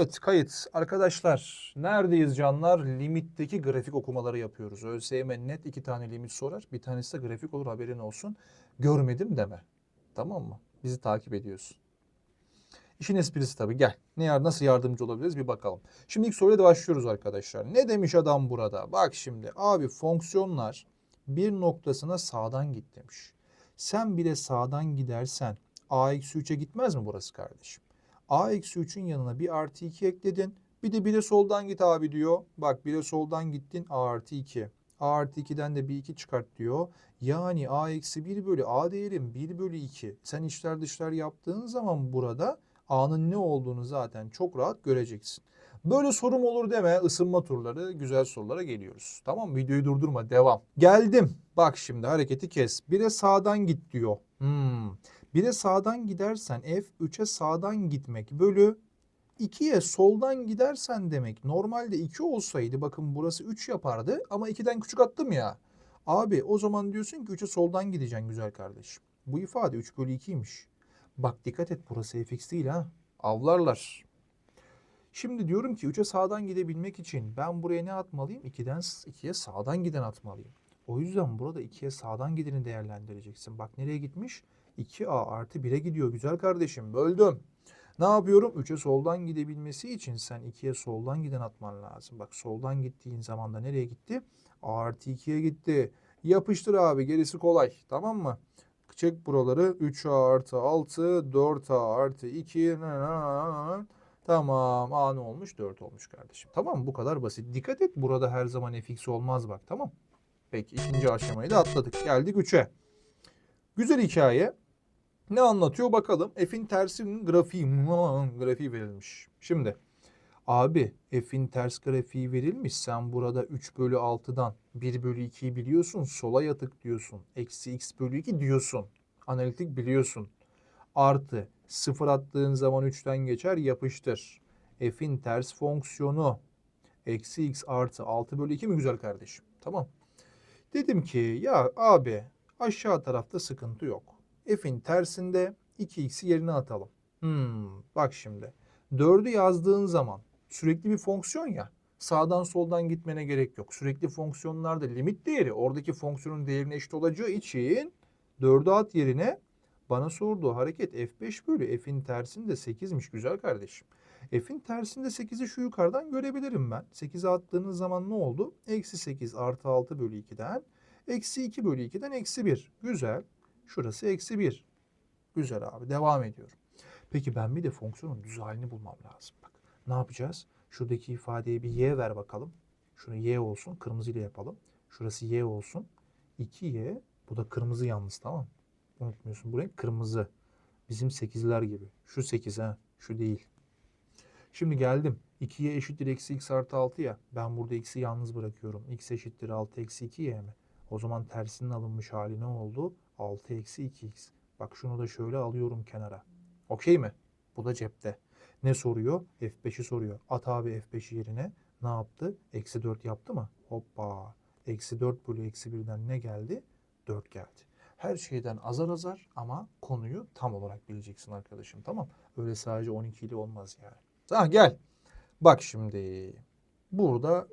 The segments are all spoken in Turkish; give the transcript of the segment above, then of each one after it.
Evet kayıt. Arkadaşlar neredeyiz canlar? Limitteki grafik okumaları yapıyoruz. ÖSYM net iki tane limit sorar. Bir tanesi de grafik olur haberin olsun. Görmedim deme. Tamam mı? Bizi takip ediyorsun. İşin esprisi tabii gel. Ne yar nasıl yardımcı olabiliriz bir bakalım. Şimdi ilk soruyla da başlıyoruz arkadaşlar. Ne demiş adam burada? Bak şimdi abi fonksiyonlar bir noktasına sağdan git demiş. Sen bile sağdan gidersen a eksi 3'e gitmez mi burası kardeşim? A eksi 3'ün yanına bir artı 2 ekledin. Bir de bire soldan git abi diyor. Bak bire soldan gittin a artı 2. a artı 2'den de bir 2 çıkart diyor. Yani a eksi 1 bölü a değerim 1 bölü 2. Sen içler dışlar yaptığın zaman burada a'nın ne olduğunu zaten çok rahat göreceksin. Böyle sorum olur deme ısınma turları güzel sorulara geliyoruz. Tamam? Videoyu durdurma devam. Geldim. Bak şimdi hareketi kes. Bire sağdan git diyor. Hmm. Bire sağdan gidersen f 3'e sağdan gitmek bölü 2'ye soldan gidersen demek. Normalde 2 olsaydı bakın burası 3 yapardı ama 2'den küçük attım ya. Abi o zaman diyorsun ki 3'e soldan gideceksin güzel kardeşim. Bu ifade 3 bölü 2'ymiş. Bak dikkat et burası fx değil ha. Avlarlar. Şimdi diyorum ki 3'e sağdan gidebilmek için ben buraya ne atmalıyım? 2'den 2'ye sağdan giden atmalıyım. O yüzden burada 2'ye sağdan gideni değerlendireceksin. Bak nereye gitmiş? 2a artı 1'e gidiyor güzel kardeşim. Böldüm. Ne yapıyorum? 3'e soldan gidebilmesi için sen 2'ye soldan giden atman lazım. Bak soldan gittiğin zaman da nereye gitti? A artı 2'ye gitti. Yapıştır abi gerisi kolay. Tamam mı? Çek buraları. 3A artı 6, 4A artı 2. Tamam. A ne olmuş? 4 olmuş kardeşim. Tamam? Bu kadar basit. Dikkat et burada her zaman fx olmaz bak. Tamam. Peki ikinci aşamayı da atladık. Geldik 3'e. Güzel hikaye. Ne anlatıyor bakalım. F'in tersinin grafiği, grafiği verilmiş. Şimdi abi F'in ters grafiği verilmiş. Sen burada 3 bölü 6'dan 1 bölü 2'yi biliyorsun. Sola yatık diyorsun. Eksi x bölü 2 diyorsun. Analitik biliyorsun. Artı 0 attığın zaman 3'ten geçer yapıştır. F'in ters fonksiyonu eksi x artı 6 bölü 2 mi güzel kardeşim? Tamam. Dedim ki ya abi aşağı tarafta sıkıntı yok. F'in tersinde 2x'i yerine atalım. Hmm, bak şimdi. 4'ü yazdığın zaman sürekli bir fonksiyon ya. Sağdan soldan gitmene gerek yok. Sürekli fonksiyonlarda limit değeri oradaki fonksiyonun değerine eşit olacağı için 4'ü at yerine bana sorduğu hareket f5 bölü f'in tersinde 8'miş güzel kardeşim. F'in tersinde 8'i şu yukarıdan görebilirim ben. 8'e attığınız zaman ne oldu? Eksi 8 artı 6 bölü 2'den eksi 2 bölü 2'den eksi 1. Güzel. Şurası eksi 1. Güzel abi devam ediyorum. Peki ben bir de fonksiyonun düz halini bulmam lazım. Bak ne yapacağız? Şuradaki ifadeye bir y ver bakalım. Şunu y olsun kırmızıyla yapalım. Şurası y olsun. 2y bu da kırmızı yalnız tamam Unutmuyorsun bu renk kırmızı. Bizim 8'ler gibi. Şu 8 ha şu değil. Şimdi geldim. 2y eşittir eksi x artı 6 ya. Ben burada x'i yalnız bırakıyorum. x eşittir 6 eksi 2y mi? O zaman tersinin alınmış hali ne oldu? 6 eksi 2x. Bak şunu da şöyle alıyorum kenara. Okey mi? Bu da cepte. Ne soruyor? F5'i soruyor. At abi F5 yerine. Ne yaptı? Eksi 4 yaptı mı? Hoppa. Eksi 4 bölü eksi 1'den ne geldi? 4 geldi. Her şeyden azar azar ama konuyu tam olarak bileceksin arkadaşım. Tamam. Öyle sadece 12 ile olmaz yani. Ha gel. Bak şimdi. Burada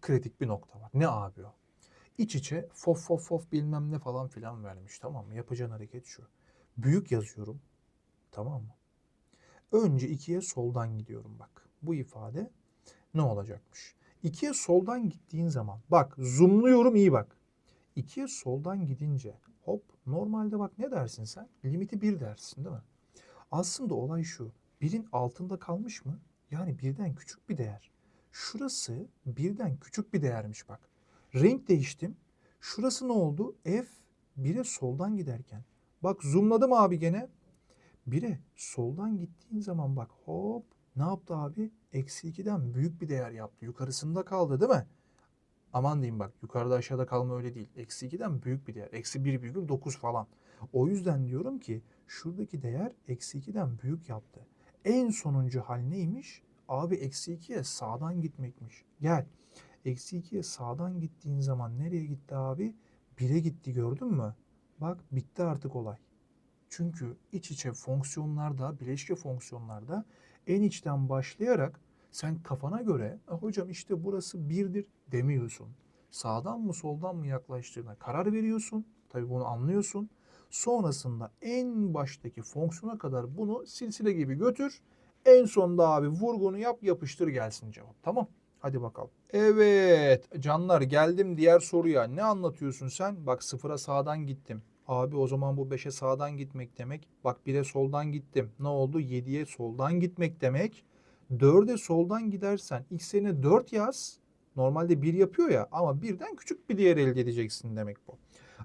kritik bir nokta var. Ne abi o? İç içe fof fof fof bilmem ne falan filan vermiş tamam mı? Yapacağın hareket şu. Büyük yazıyorum. Tamam mı? Önce ikiye soldan gidiyorum bak. Bu ifade ne olacakmış? İkiye soldan gittiğin zaman bak zoomluyorum iyi bak. İkiye soldan gidince hop normalde bak ne dersin sen? Limiti bir dersin değil mi? Aslında olay şu. Birin altında kalmış mı? Yani birden küçük bir değer. Şurası birden küçük bir değermiş bak. Renk değiştim. Şurası ne oldu? F 1'e soldan giderken. Bak zoomladım abi gene. 1'e soldan gittiğin zaman bak hop ne yaptı abi? Eksi 2'den büyük bir değer yaptı. Yukarısında kaldı değil mi? Aman diyeyim bak yukarıda aşağıda kalma öyle değil. Eksi 2'den büyük bir değer. Eksi 1,9 falan. O yüzden diyorum ki şuradaki değer eksi 2'den büyük yaptı. En sonuncu hal neymiş? Abi eksi 2'ye sağdan gitmekmiş. Gel. Eksi 2'ye sağdan gittiğin zaman nereye gitti abi? 1'e gitti gördün mü? Bak bitti artık olay. Çünkü iç içe fonksiyonlarda, bileşke fonksiyonlarda En içten başlayarak sen kafana göre "E hocam işte burası birdir demiyorsun. Sağdan mı soldan mı yaklaştığına karar veriyorsun. Tabii bunu anlıyorsun. Sonrasında en baştaki fonksiyona kadar bunu silsile gibi götür. En sonda abi vurgunu yap yapıştır gelsin cevap. Tamam. Hadi bakalım. Evet canlar geldim diğer soruya. Ne anlatıyorsun sen? Bak sıfıra sağdan gittim. Abi o zaman bu 5'e sağdan gitmek demek. Bak 1'e soldan gittim. Ne oldu? 7'ye soldan gitmek demek. 4'e soldan gidersen x yerine 4 yaz. Normalde 1 yapıyor ya ama birden küçük bir değer elde edeceksin demek bu.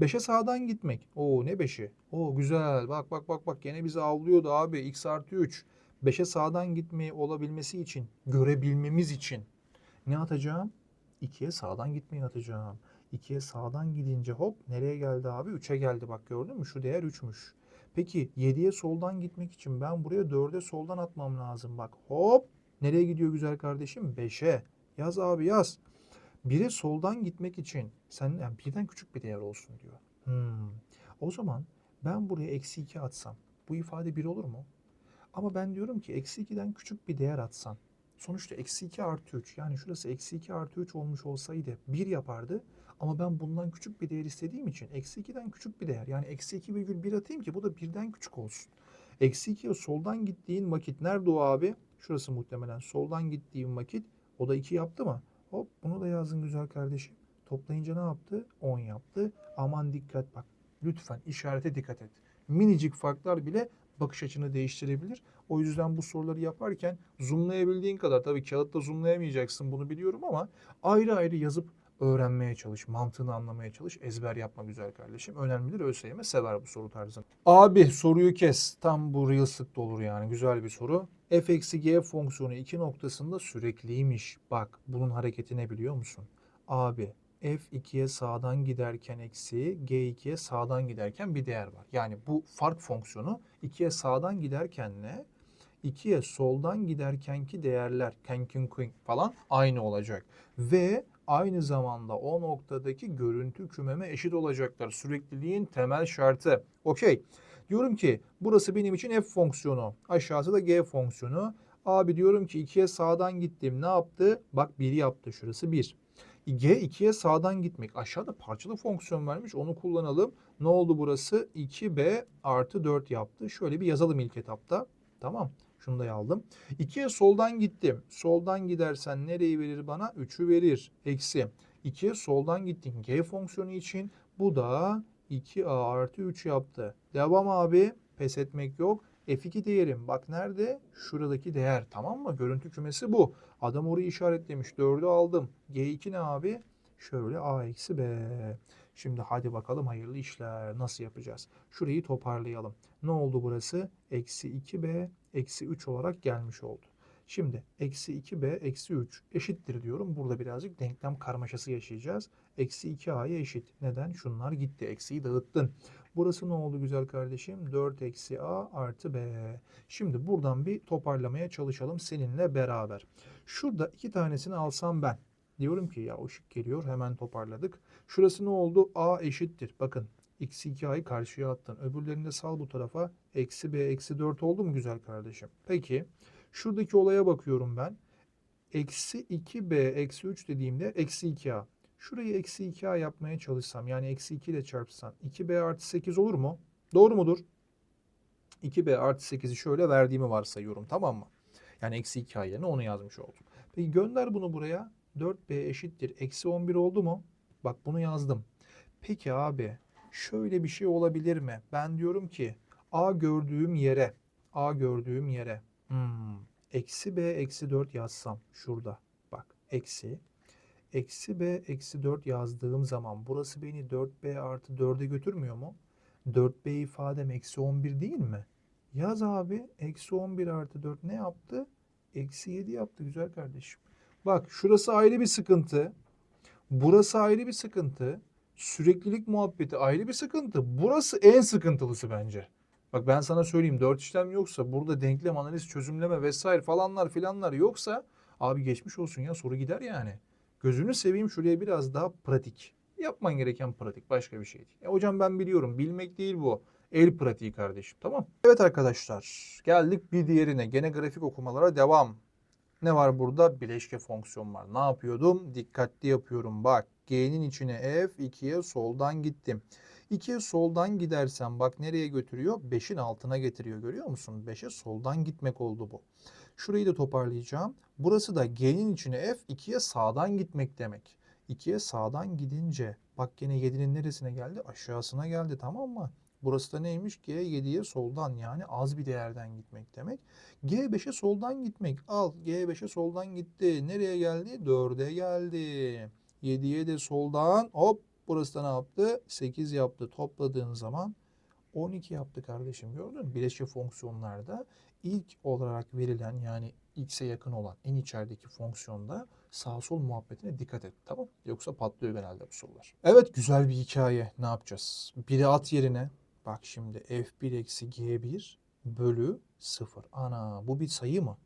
5'e sağdan gitmek. Oo ne 5'i? Oo güzel. Bak bak bak bak gene bizi avlıyordu abi. X artı 3. 5'e sağdan gitmeyi olabilmesi için, görebilmemiz için ne atacağım? 2'ye sağdan gitmeyi atacağım. 2'ye sağdan gidince hop nereye geldi abi? 3'e geldi bak gördün mü? Şu değer 3'müş. Peki 7'ye soldan gitmek için ben buraya 4'e soldan atmam lazım. Bak hop nereye gidiyor güzel kardeşim? 5'e. Yaz abi yaz. 1'e soldan gitmek için sen yani birden küçük bir değer olsun diyor. Hmm. O zaman ben buraya eksi 2 atsam bu ifade 1 olur mu? Ama ben diyorum ki eksi 2'den küçük bir değer atsan. Sonuçta eksi 2 artı 3 yani şurası eksi 2 artı 3 olmuş olsaydı 1 yapardı. Ama ben bundan küçük bir değer istediğim için eksi 2'den küçük bir değer yani eksi 2,1 atayım ki bu da birden küçük olsun. Eksi 2'ye soldan gittiğin vakit nerede o abi? Şurası muhtemelen soldan gittiğim vakit o da 2 yaptı mı? Hop bunu da yazdın güzel kardeşim. Toplayınca ne yaptı? 10 yaptı. Aman dikkat bak. Lütfen işarete dikkat et. Minicik farklar bile bakış açını değiştirebilir. O yüzden bu soruları yaparken zoomlayabildiğin kadar tabii kağıtta zoomlayamayacaksın bunu biliyorum ama ayrı ayrı yazıp öğrenmeye çalış, mantığını anlamaya çalış, ezber yapma güzel kardeşim. Önemlidir ÖSYM sever bu soru tarzını. Abi soruyu kes. Tam bu Reels'lıkta olur yani güzel bir soru. f eksi g fonksiyonu iki noktasında sürekliymiş. Bak bunun hareketi ne biliyor musun? Abi f2'ye sağdan giderken eksi g2'ye sağdan giderken bir değer var. Yani bu fark fonksiyonu 2'ye sağdan giderken ne? 2'ye soldan giderkenki değerler kenkin queen falan aynı olacak. Ve aynı zamanda o noktadaki görüntü kümeme eşit olacaklar. Sürekliliğin temel şartı. Okey. Diyorum ki burası benim için f fonksiyonu. Aşağısı da g fonksiyonu. Abi diyorum ki 2'ye sağdan gittim. Ne yaptı? Bak 1 yaptı. Şurası 1. G 2'ye sağdan gitmek. Aşağıda parçalı fonksiyon vermiş. Onu kullanalım. Ne oldu burası? 2b artı 4 yaptı. Şöyle bir yazalım ilk etapta. Tamam. Şunu da aldım. 2'ye soldan gittim. Soldan gidersen nereyi verir bana? 3'ü verir. Eksi. 2'ye soldan gittin. G fonksiyonu için bu da 2a artı 3 yaptı. Devam abi. Pes etmek yok. F2 değerim. Bak nerede? Şuradaki değer. Tamam mı? Görüntü kümesi bu. Adam orayı işaretlemiş. 4'ü aldım. G2 ne abi? Şöyle A eksi B. Şimdi hadi bakalım hayırlı işler. Nasıl yapacağız? Şurayı toparlayalım. Ne oldu burası? Eksi 2B eksi 3 olarak gelmiş oldu. Şimdi eksi 2B eksi 3 eşittir diyorum. Burada birazcık denklem karmaşası yaşayacağız. Eksi 2A'ya eşit. Neden? Şunlar gitti. Eksiyi dağıttın. Burası ne oldu güzel kardeşim? 4 eksi A artı B. Şimdi buradan bir toparlamaya çalışalım seninle beraber. Şurada iki tanesini alsam ben. Diyorum ki ya ışık geliyor hemen toparladık. Şurası ne oldu? A eşittir. Bakın eksi 2a'yı karşıya attın. Öbürlerini de sal bu tarafa. Eksi b eksi 4 oldu mu güzel kardeşim? Peki şuradaki olaya bakıyorum ben. Eksi 2b eksi 3 dediğimde eksi 2a. Şurayı eksi 2a yapmaya çalışsam yani eksi 2 ile çarpsam 2b artı 8 olur mu? Doğru mudur? 2b artı 8'i şöyle verdiğimi varsayıyorum tamam mı? Yani eksi 2a yerine onu yazmış oldum. Peki gönder bunu buraya. 4b eşittir. Eksi 11 oldu mu? Bak bunu yazdım. Peki abi şöyle bir şey olabilir mi? Ben diyorum ki a gördüğüm yere a gördüğüm yere hmm, eksi b eksi 4 yazsam şurada bak eksi eksi b eksi 4 yazdığım zaman burası beni 4b artı 4'e götürmüyor mu? 4b ifadem eksi 11 değil mi? Yaz abi eksi 11 artı 4 ne yaptı? Eksi 7 yaptı güzel kardeşim. Bak şurası ayrı bir sıkıntı. Burası ayrı bir sıkıntı. Süreklilik muhabbeti ayrı bir sıkıntı. Burası en sıkıntılısı bence. Bak ben sana söyleyeyim dört işlem yoksa burada denklem analiz çözümleme vesaire falanlar filanlar yoksa abi geçmiş olsun ya soru gider yani. Gözünü seveyim şuraya biraz daha pratik. Yapman gereken pratik başka bir şey değil. E hocam ben biliyorum bilmek değil bu. El pratiği kardeşim tamam. Evet arkadaşlar geldik bir diğerine. Gene grafik okumalara devam. Ne var burada? Bileşke fonksiyon var. Ne yapıyordum? Dikkatli yapıyorum. Bak G'nin içine F, 2'ye soldan gittim. 2'ye soldan gidersem bak nereye götürüyor? 5'in altına getiriyor görüyor musun? 5'e soldan gitmek oldu bu. Şurayı da toparlayacağım. Burası da G'nin içine F, 2'ye sağdan gitmek demek. 2'ye sağdan gidince bak gene 7'nin neresine geldi? Aşağısına geldi tamam mı? Burası da neymiş? G 7'ye soldan yani az bir değerden gitmek demek. G 5'e soldan gitmek. Al G 5'e soldan gitti. Nereye geldi? 4'e geldi. 7'ye de soldan hop burası da ne yaptı? 8 yaptı. Topladığın zaman 12 yaptı kardeşim gördün mü? Bileşke fonksiyonlarda ilk olarak verilen yani x'e yakın olan en içerideki fonksiyonda sağ sol muhabbetine dikkat et tamam Yoksa patlıyor genelde bu sorular. Evet güzel bir hikaye ne yapacağız? Biri at yerine bak şimdi f1 eksi g1 bölü 0. Ana bu bir sayı mı?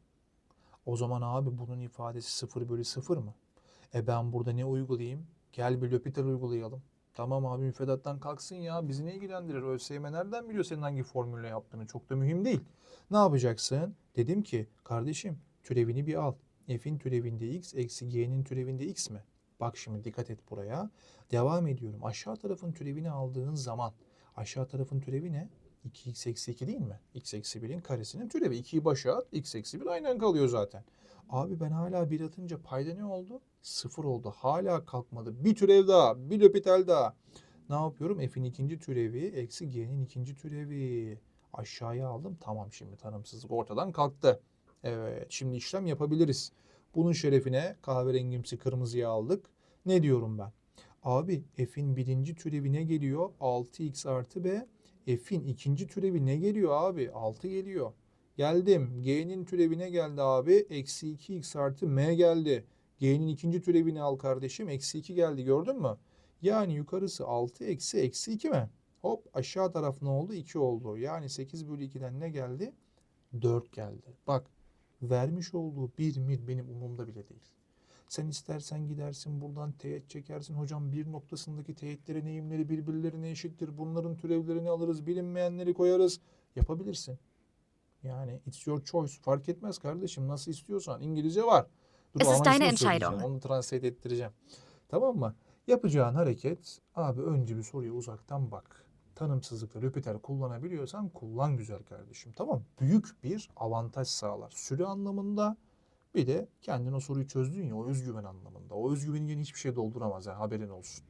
O zaman abi bunun ifadesi 0 bölü 0 mı? E ben burada ne uygulayayım? Gel bir L'Hopital uygulayalım. Tamam abi müfredattan kalksın ya bizi ne ilgilendirir? ÖSYM nereden biliyor senin hangi formülle yaptığını? Çok da mühim değil. Ne yapacaksın? Dedim ki kardeşim türevini bir al. F'in türevinde x eksi g'nin türevinde x mi? Bak şimdi dikkat et buraya. Devam ediyorum. Aşağı tarafın türevini aldığın zaman aşağı tarafın türevi ne? 2x eksi 2 değil mi? x eksi 1'in karesinin türevi. 2'yi başa at. x eksi 1 aynen kalıyor zaten. Abi ben hala 1 atınca payda ne oldu? 0 oldu. Hala kalkmadı. Bir türev daha. Bir L'Hopital daha. Ne yapıyorum? F'in ikinci türevi eksi g'nin ikinci türevi. Aşağıya aldım. Tamam şimdi tanımsızlık ortadan kalktı. Evet şimdi işlem yapabiliriz. Bunun şerefine kahverengimsi kırmızıya aldık. Ne diyorum ben? Abi f'in birinci türevi ne geliyor? 6x artı b. F'in ikinci türevi ne geliyor abi? 6 geliyor. Geldim. G'nin türevi ne geldi abi? Eksi 2x artı m geldi. G'nin ikinci türevini al kardeşim. Eksi 2 geldi gördün mü? Yani yukarısı 6 eksi eksi 2 mi? Hop aşağı taraf ne oldu? 2 oldu. Yani 8 bölü 2'den ne geldi? 4 geldi. Bak vermiş olduğu bir mil benim umurumda bile değil. Sen istersen gidersin buradan teğet çekersin. Hocam bir noktasındaki teğetlerin eğimleri birbirlerine eşittir. Bunların türevlerini alırız. Bilinmeyenleri koyarız. Yapabilirsin. Yani it's your choice. Fark etmez kardeşim. Nasıl istiyorsan. İngilizce var. Dur, Es ist deine. Entscheidung. Onu translate ettireceğim. Tamam mı? Yapacağın hareket abi önce bir soruya uzaktan bak. Tanımsızlıkla L'Hopital kullanabiliyorsan kullan güzel kardeşim. Tamam Büyük bir avantaj sağlar. Süre anlamında bir de kendin o soruyu çözdün ya o özgüven anlamında. O özgüvenin yeni hiçbir şey dolduramaz yani haberin olsun.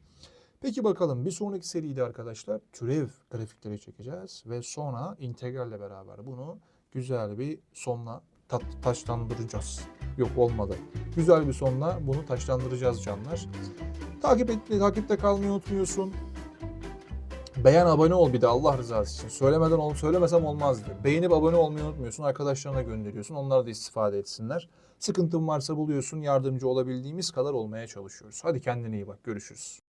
Peki bakalım bir sonraki seride arkadaşlar türev grafikleri çekeceğiz ve sonra integralle beraber bunu güzel bir sonla tat, taşlandıracağız. Yok olmadı. Güzel bir sonla bunu taşlandıracağız canlar. Takip et, takipte kalmayı unutmuyorsun. Beğen abone ol bir de Allah rızası için. Söylemeden ol, söylemesem olmazdı. Beğenip abone olmayı unutmuyorsun. Arkadaşlarına gönderiyorsun. Onlar da istifade etsinler. Sıkıntın varsa buluyorsun. Yardımcı olabildiğimiz kadar olmaya çalışıyoruz. Hadi kendine iyi bak. Görüşürüz.